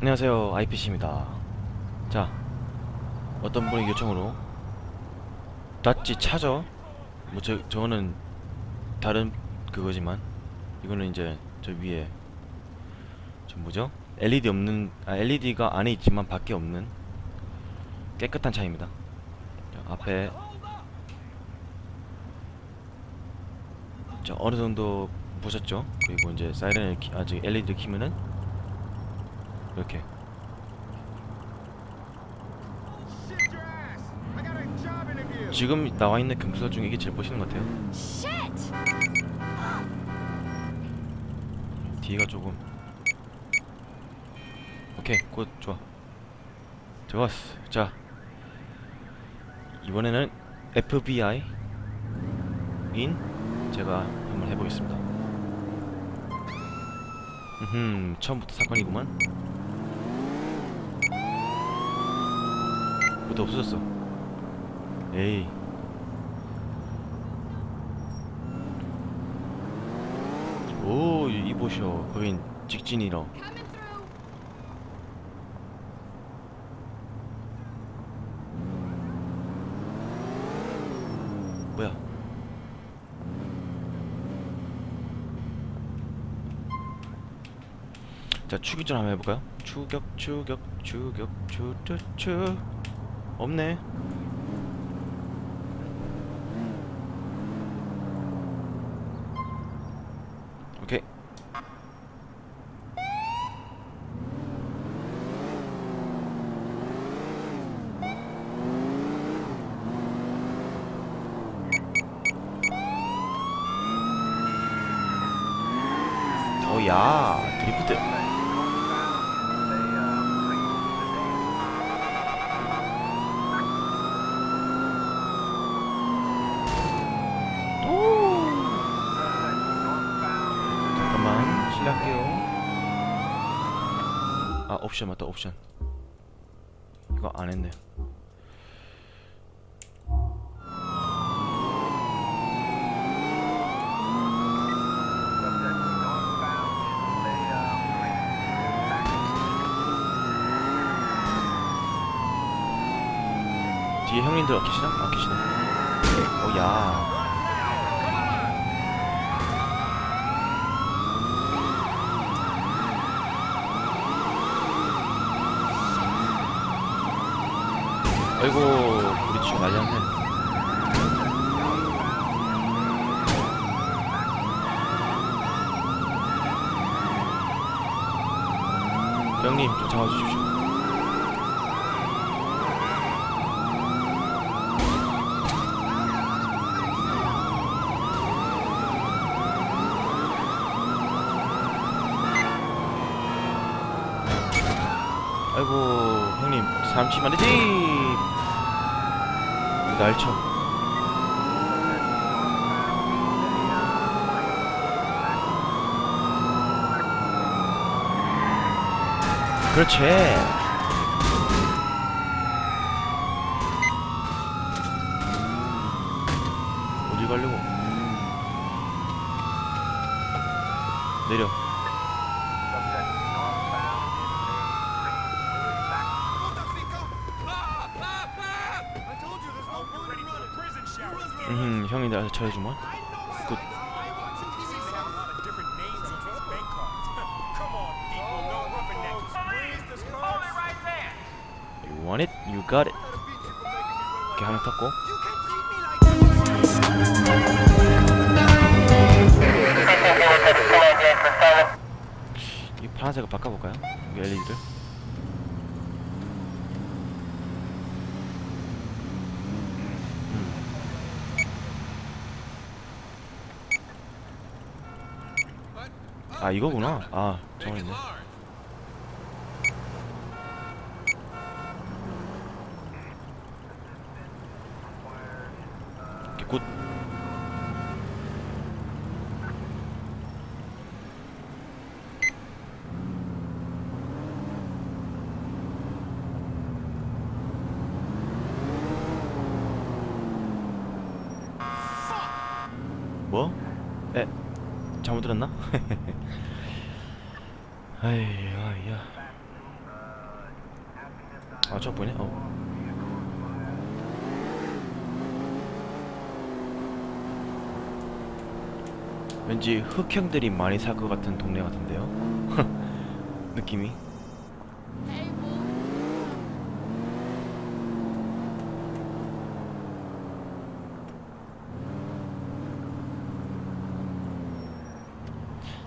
안녕하세요 IPC입니다. 자 어떤 분의 요청으로? 닷지 차죠? 뭐 저, 저거는 다른 그거지만 이거는 이제 저 위에 저 뭐죠? LED 없는 아 LED가 안에 있지만 밖에 없는 깨끗한 차입니다. 자, 앞에. 자 어느 정도 보셨죠? 그리고 이제 사이렌을 키, 아직 LED를 키면은 이렇게. 지금 나와 있는 경수사 중에 이게 제일 멋있는 것 같아요. 뒤가 조금. 오케이 굿 좋아. 좋았어. 자 이번에는 FBI 인 제가 한번 해보겠습니다. 음 처음부터 사건이구만 모두 없어졌어 에이 오 이보쇼 거긴 through! 뭐야? 자 추격전 한번 해볼까요? 추격 추격 추격 추추추 없네. 어야 드리프트 오 잠깐만 실례할게요 아 옵션 맞다 옵션 이거 안 했네 뒤에 형님들 안 계시나? 안 계시네 오야 아이고 우리 지금 났네. 형님 쫓아와 주십시오. 아이고 형님 되지 날 쳐. 그렇지. 어디 가려고? 내려 음 형이 나한테 쳐해주마 굿. You want it? You got it. 이렇게 하나 탔고. 이 파란색을 바꿔볼까요? 이 LED를 아 이거구나. 아 이렇게 굿 뭐? 에 아이 아이야 아, 저 보이네. 어. 왠지 흑형들이 많이 살 것 같은 동네 같은데요. 느낌이.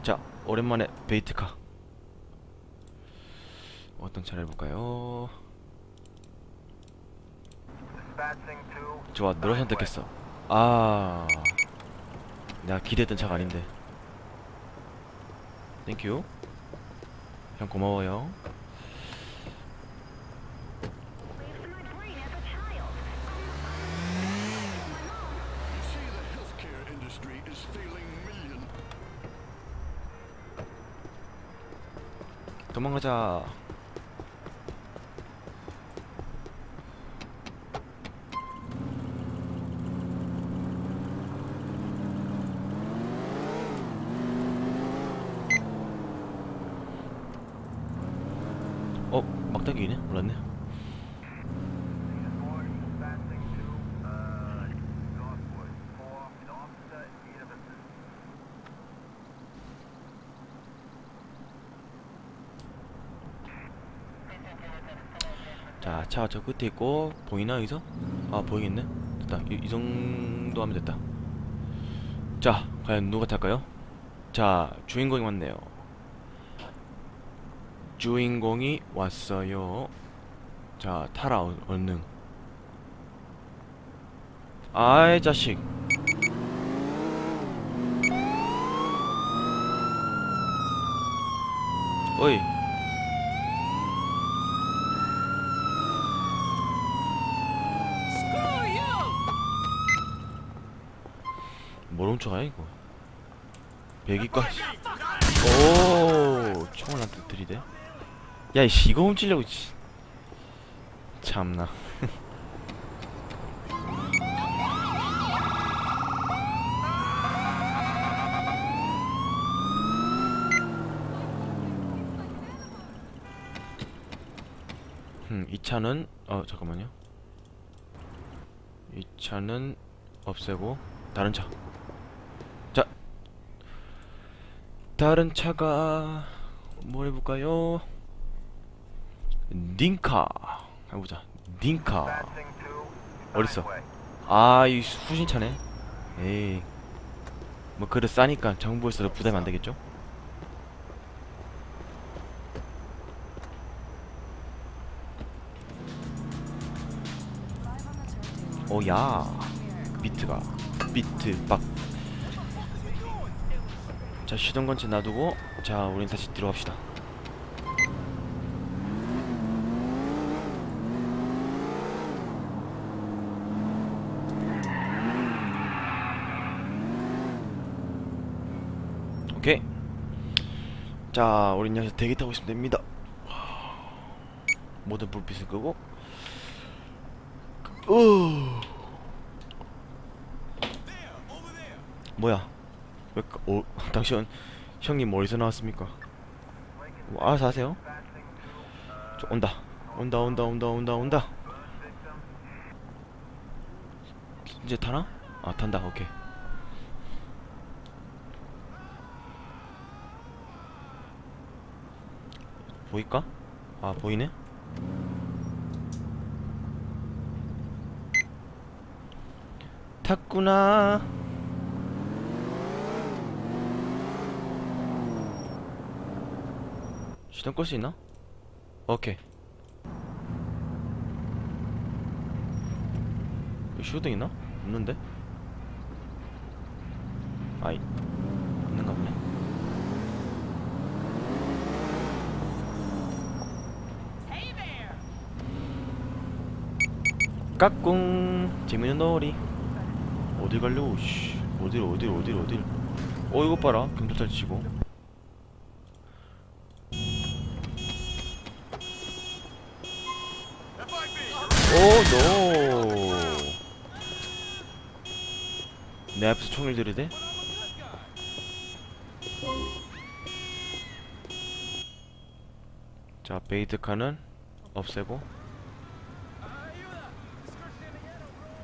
자, 오랜만에 베이트카. 어떤 차를 해볼까요? 좋아, 너를 선택했어. 아, 내가 기대했던 차가 아닌데. 땡큐. 형 고마워요. 도망가자. 어, 막다기네? 몰랐네. 자, 차가 저 끝에 있고 보이나 여기서? 아, 보이겠네. 됐다. 이, 이 정도 하면 됐다. 자, 과연 누가 탈까요? 자, 주인공이 왔네요. 주인공이 왔어요. 자, 타라 얼- 얼른. 아이 자식. 어이. 뭘 훔쳐가 이거? 배기까지. 오, 총을 나한테 들이대. 야, 이씨 이거 훔치려고 씨. 참나. 음, 이 차는 어 잠깐만요. 이 차는 없애고 다른 차. 자, 다른 차가 뭘 해볼까요? 닌카 해보자. 닌카. 어딨어? 아, 이 후진차네. 에이, 뭐 그래 싸니까 정부에서도 부담이 안 되겠죠? 오야, 비트가 비트 박. 자 시동 건치 놔두고 자 우린 다시 들어갑시다. 오케이. 자 우린 여기서 대기 타고 있으면 됩니다. 모든 불빛을 끄고. 어 뭐야 왜, 까- 어, 당신 형님 어디서 나왔습니까? 뭐, 알아서 하세요. 저, 온다. 온다, 온다, 온다, 온다, 온다. 이제 타나? 아, 탄다. 오케이. 보일까? 아, 보이네? 탔구나. 시동 끌 수 있나? 오케이. 시동 있나? 없는데? 아이, 없는가 보네. 까꿍 재밌는 놀이 어디 가려고 씨 어디로 어디로 어디로 어디로 어 이거 봐라 경찰차 치고 노. 내 앞에서 총을 들이대? 자, 베이트 칸은 없애고.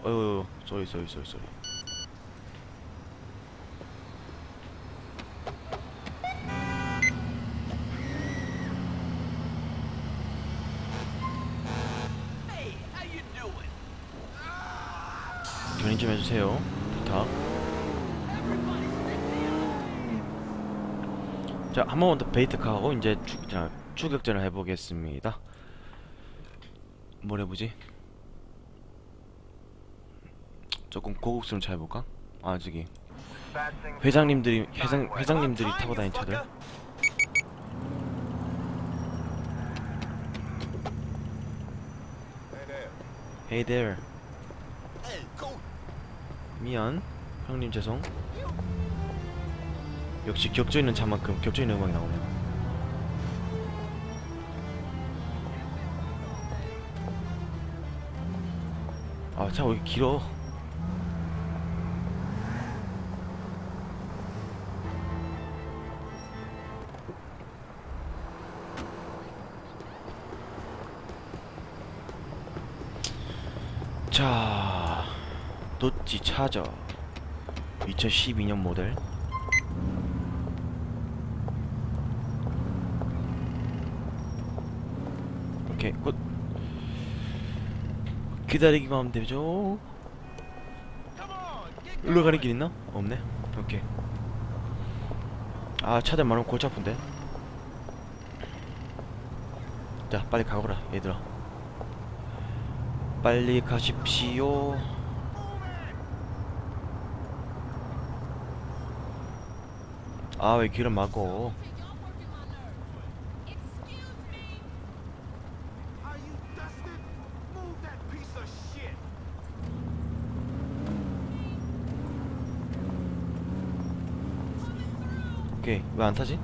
어유, 쏘이, 쏘이, 쏘이, 쏘이. 좀 해주세요. 부탁. 자 한 번만 더 베이트하고 이제 추, 자, 추격전을 해보겠습니다. 뭘 해보지? 조금 고급스러운 차 해볼까? 아 저기. 회장님들이 회장 회장님들이 타고 다니는 차들. Hey there 미안. 형님 죄송. 역시 격조 있는 차만큼 격조 있는 음악이 나오네요. 왜 이렇게 길어 도찌 차저 2012년 모델. 오케이, 굿. 기다리기만 하면 되죠. 일로 가는 길 있나? 없네. 오케이. 아, 차들 많으면 골치 아픈데. 자, 빨리 가보라, 얘들아. 빨리 가십시오. 아, 왜 길을 막어? 오케이, 왜 안 타지?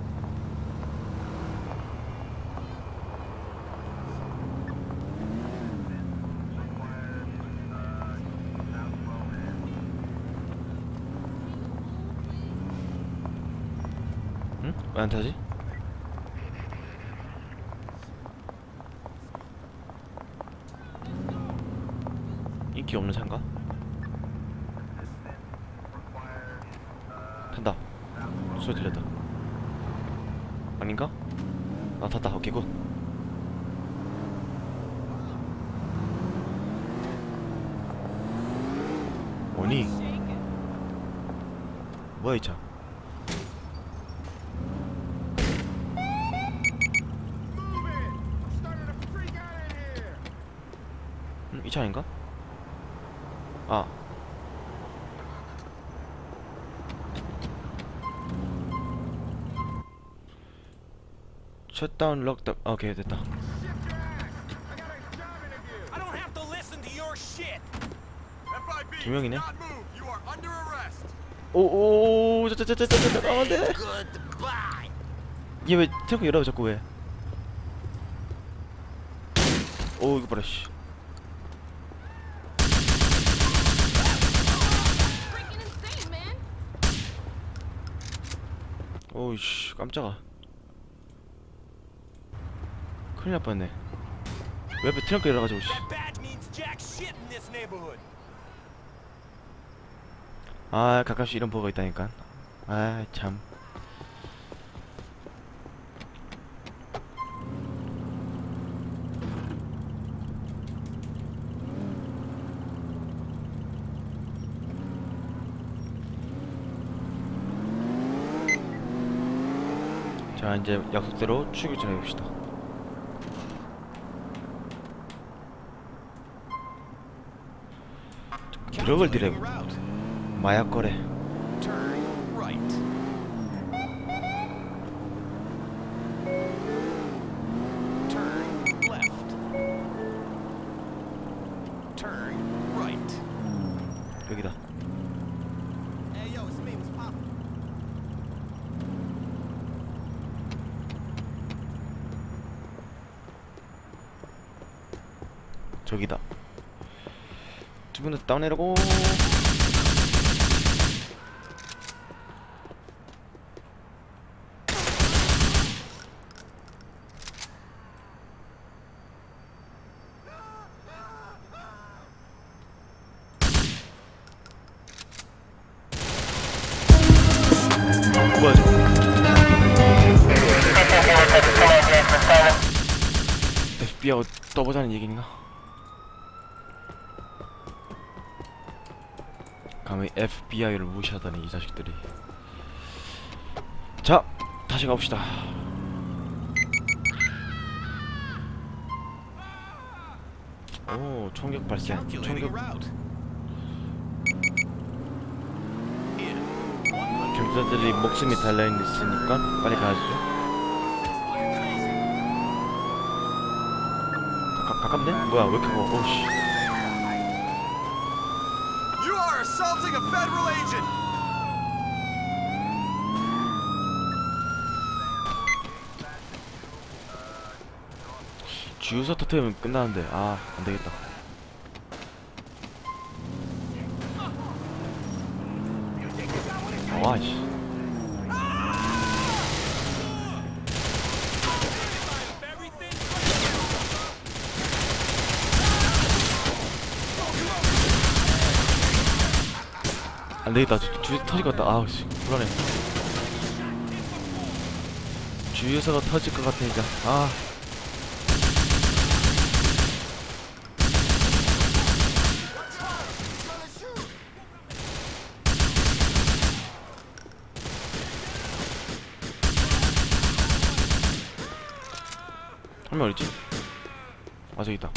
왜 안 타지? 인기 없는 차인가? 탄다. 소리 들렸다. 아닌가? 아 탔다. 오케이 굿. 뭐니? 뭐야 이 차? Move it! I'm starting to freak out in here. 음, 이차 아닌가? 아. 셧다운 럭다 오케이 됐다. 두 명이네. not move. You are under arrest. 오오 저저저저저 안돼. 얘왜 트렁크 열어 자꾸 왜? 오 이거 봐라 씨. 오이씨 깜짝아. 큰일 날 뻔했네. 왜 앞에 트렁크 열어가지고 씨. 아 가끔씩 이런 버가 있다니까. 아 참. 자 이제 약속대로 출구전 해봅시다. 기록을 드래 마약 거래. 저기다. 두분다 다운내려고. FBI하고 자식들이 자 다시 가봅시다 오 총격 발생 총격 route. In 100. 경찰들이 목숨이 달려있으니까 빨리 가야죠 가, 가깝네? 뭐야 왜 이렇게 가 오씨 You are assaulting a federal agent! 주유소 터트리면 끝나는데. 아 안되겠다. 와이씨. 안되겠다. 주- 주유소 터질 것 같다. 아우씨. 불안해. 주유소가 터질 것 이제. 아 한 명 어딨지? 아 저기 있다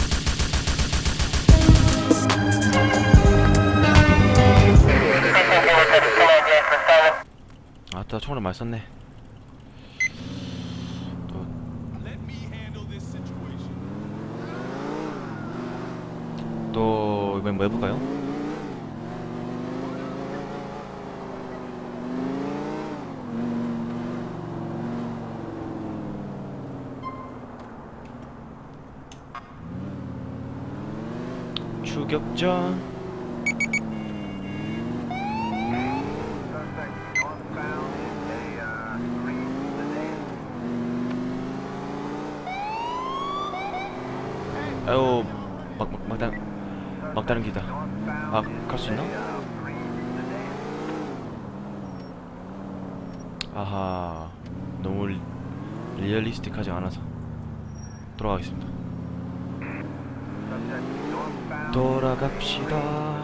아따 총알 많이 썼네 또. 또 이번엔 뭐 해볼까요? 추격전 아유 막, 막, 막다른 막다른 길다. 아 갈 수 있나? 아하 너무 리, 리얼리스틱하지 않아서. 돌아가겠습니다 돌아갑시다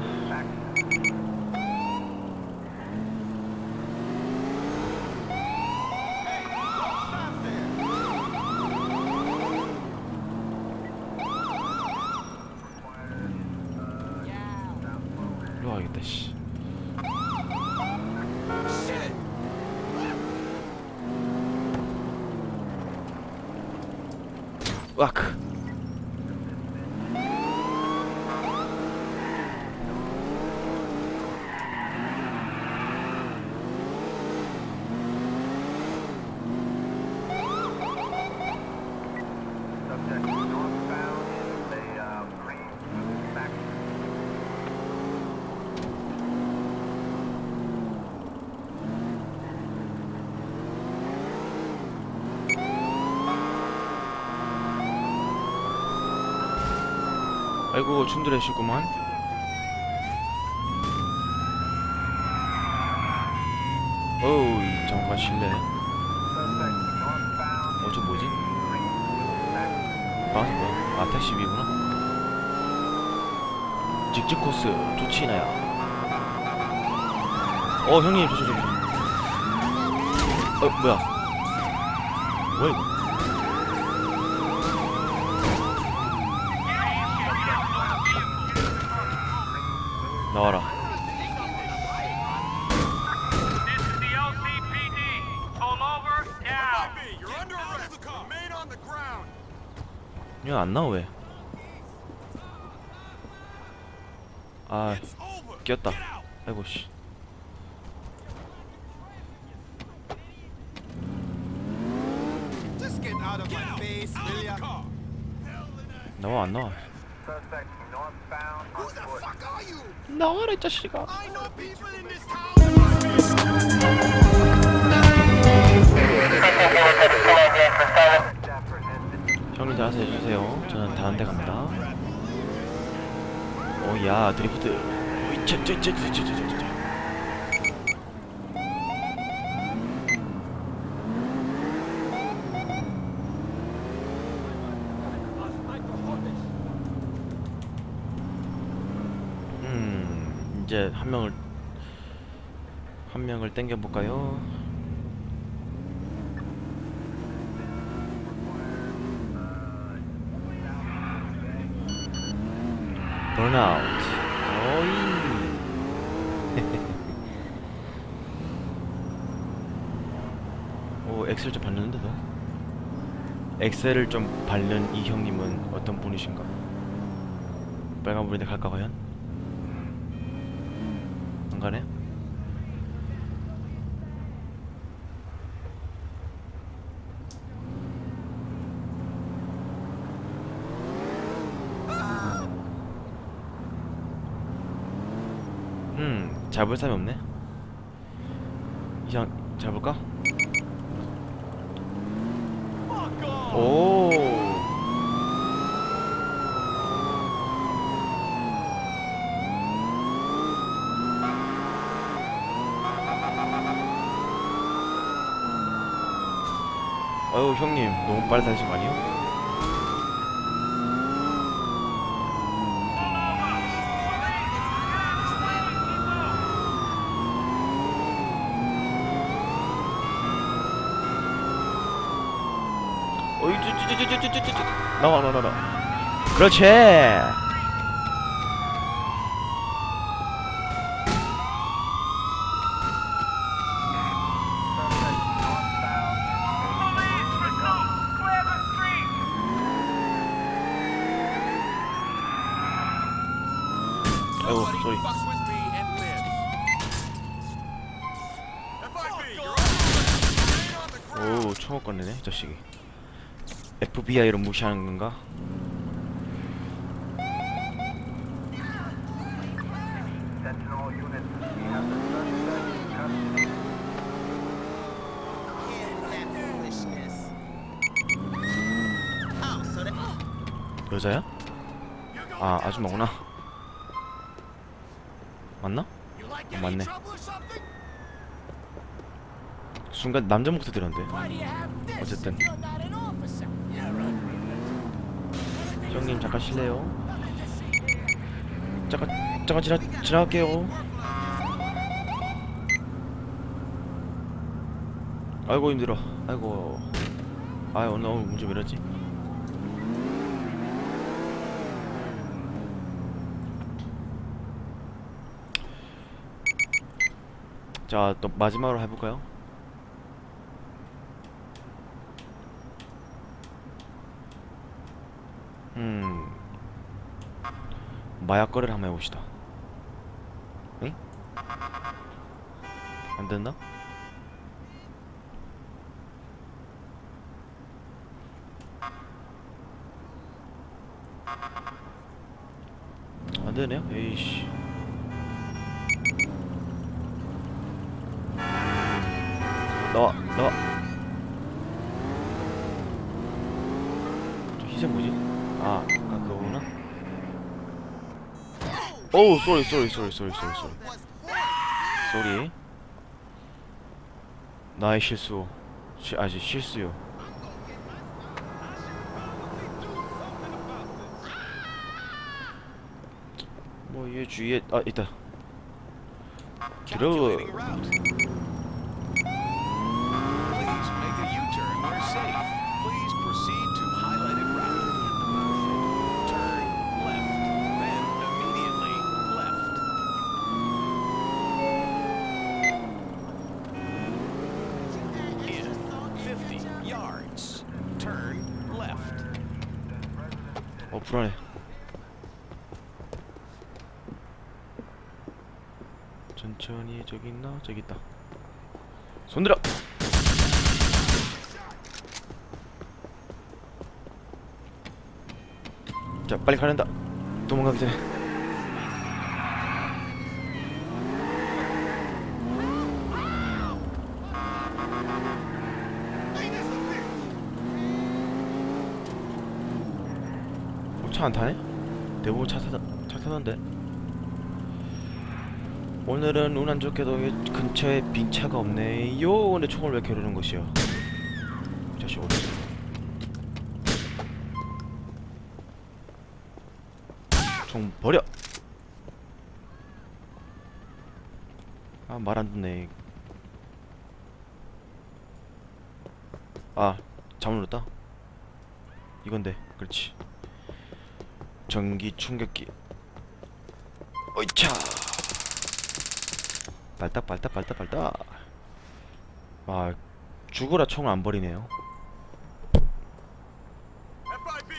일로 와야겠다 씨 Shit! 와크 아이고 춘드레시구만. 어우 잠깐 실례. 어저 뭐지? 아 뭐야 아 택시 위구나? 직진 코스 좋지 나야 어 형님 저저 저, 저. 어 뭐야? 뭐야 이거 on the ground. 이거 안 나와 왜? 아. 꼈다. 아이고 씨. Just get out of my face, will ya? 나와 안 나와? Who the fuck are you? 나와라 이 자식아. 형님 잘 해주세요. 저는 다른 데 갑니다. 오야 드리프트. 오이 쩌쩌쩌쩌쩌쩌쩌. 이제 한 명을 한 명을 땡겨 볼까요? 번아웃. 어이. 오 엑셀 좀 밟는데도. 엑셀을 좀 밟는 이 형님은 어떤 분이신가? 빨간 불인데 갈까 과연? 안 가네? 음, 잡을 사람이 없네. 이상 잡을까? 오. 아유 형님 너무 빨리 다니신 거 아니에요? 어이 쭈쭈쭈쭈쭈쭈쭈 나와 나와 나와. 그렇지 오 총을 꺼내네 이 자식이 FBI를 무시하는 건가? 여자야? 아 아줌마구나 맞나? 어, 맞네? 순간 남자 목소리 들었는데? 어쨌든. 형님 잠깐 실례요 잠깐 잠깐 지나 지나갈게요 아이고 힘들어 아이고 아유 오늘 오늘 문제 왜 이러지 자 또 마지막으로 해볼까요? 마약 거래를 한번 해봅시다. 응? 안 됐나? 안 되네요. 에이씨. 나와, 나와. 저 희생 뭐지? 아, 아까 그거구나. 오우, 쏘리, 쏘리, 쏘리, 쏘리, 쏘리, 쏘리. 쏘리. 나의 실수. 시, 아직 실수요. 뭐 얘 주위에 아 있다. 들어. Calculating route. Please make a U-turn where safe. Please proceed to highlighted route. Turn left, then immediately left. In 50 yards, turn left. 어 불안해. 천천히 저기 있나? 저기 있다. 손 들어. 자 빨리 가는다. 도망가기 전에. 어, 차안 타네? 대부분 차 타다 차 타던데. 오늘은 운 안 좋게도 이 근처에 빈 차가 없네요. 근데 총을 왜 겨루는 것이요? 이 자식 어디 총 버려. 아 말 안 듣네. 아 잘못 눌렀다? 이건데 그렇지. 전기 충격기. 어이차! 발딱 발딱 발딱 발딱. 아 죽어라 총을 안 버리네요.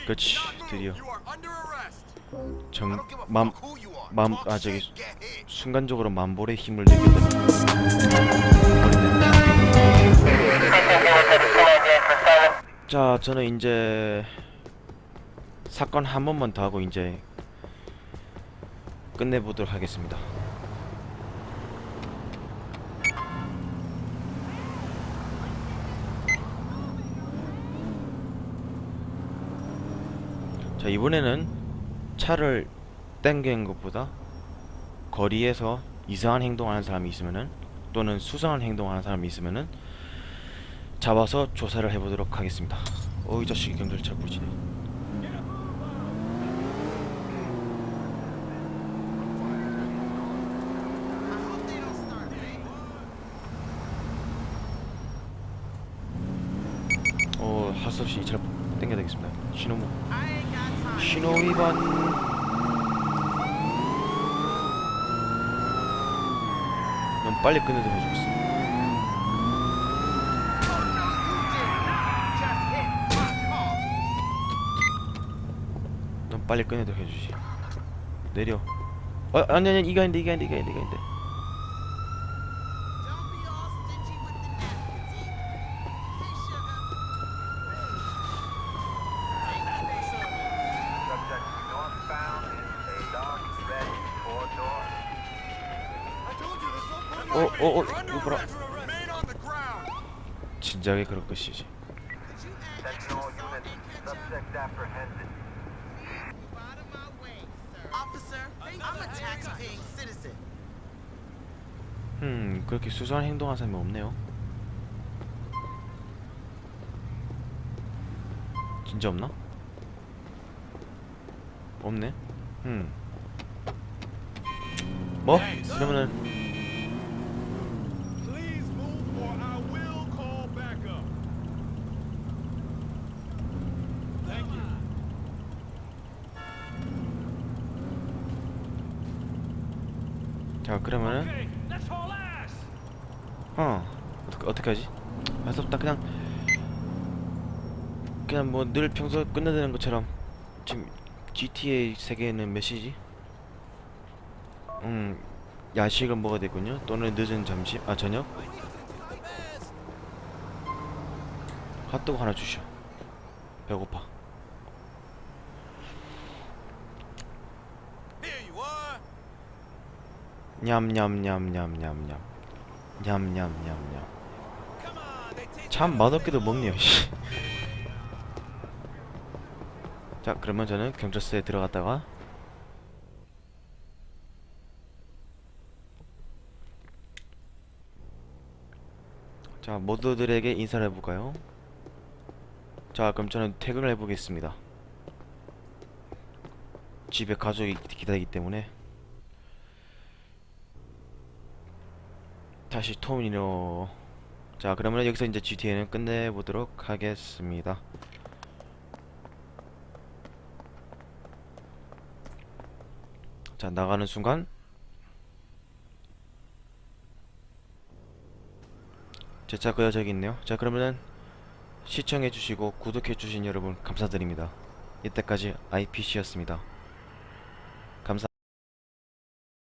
그렇지 드디어 정맘맘아 저기 순간적으로 만볼의 힘을 느꼈다 자 저는 이제 사건 한 번만 더 하고 이제 끝내보도록 하겠습니다. 자 이번에는 차를 땡기는 것보다 거리에서 이상한 행동하는 사람이 있으면은 또는 수상한 행동하는 사람이 있으면은 잡아서 조사를 해보도록 하겠습니다. 어이 자식이 경찰차 부지네. 어 할 수 없이 이 차를 땡겨야 되겠습니다. 신호 신호 위반. 넌 빨리 해주겠어. 넌 빨리 끝내도록 해주지. 내려. 어 아니 아니 이가 아닌데 이가 아닌데 이가 아닌데 이가 아닌데. 어, 어, 어, 이거 봐라. 진작에 그럴 것이지. 음, 그렇게 수상한 행동한 사람이 없네요. 진짜 없나? 없네. 음. 뭐? 그러면은 자 그러면은. 어 어떻게 어떻게 하지? 할수 없다 그냥 그냥 뭐 늘 평소 끝내는 것처럼 지금 GTA 세계에는 몇 시지? 음 야식을 먹어야 되군요 또는 늦은 점심 아 저녁 핫도그 하나 주시오 배고파 Here you are. 냠냠냠냠냠냠 냠냠냠냠 참 맛없게도 먹네요 씨. 자 그러면 저는 경찰서에 들어갔다가 자 모두들에게 인사를 해볼까요? 자 그럼 저는 퇴근을 해보겠습니다 집에 가족이 기다리기 때문에 다시 톰이노 자 그러면 여기서 이제 GTA는 끝내보도록 하겠습니다. 자 나가는 순간. 제차 그여 저기 있네요. 자 그러면은 시청해주시고 구독해주신 여러분 감사드립니다. 이때까지 IPC였습니다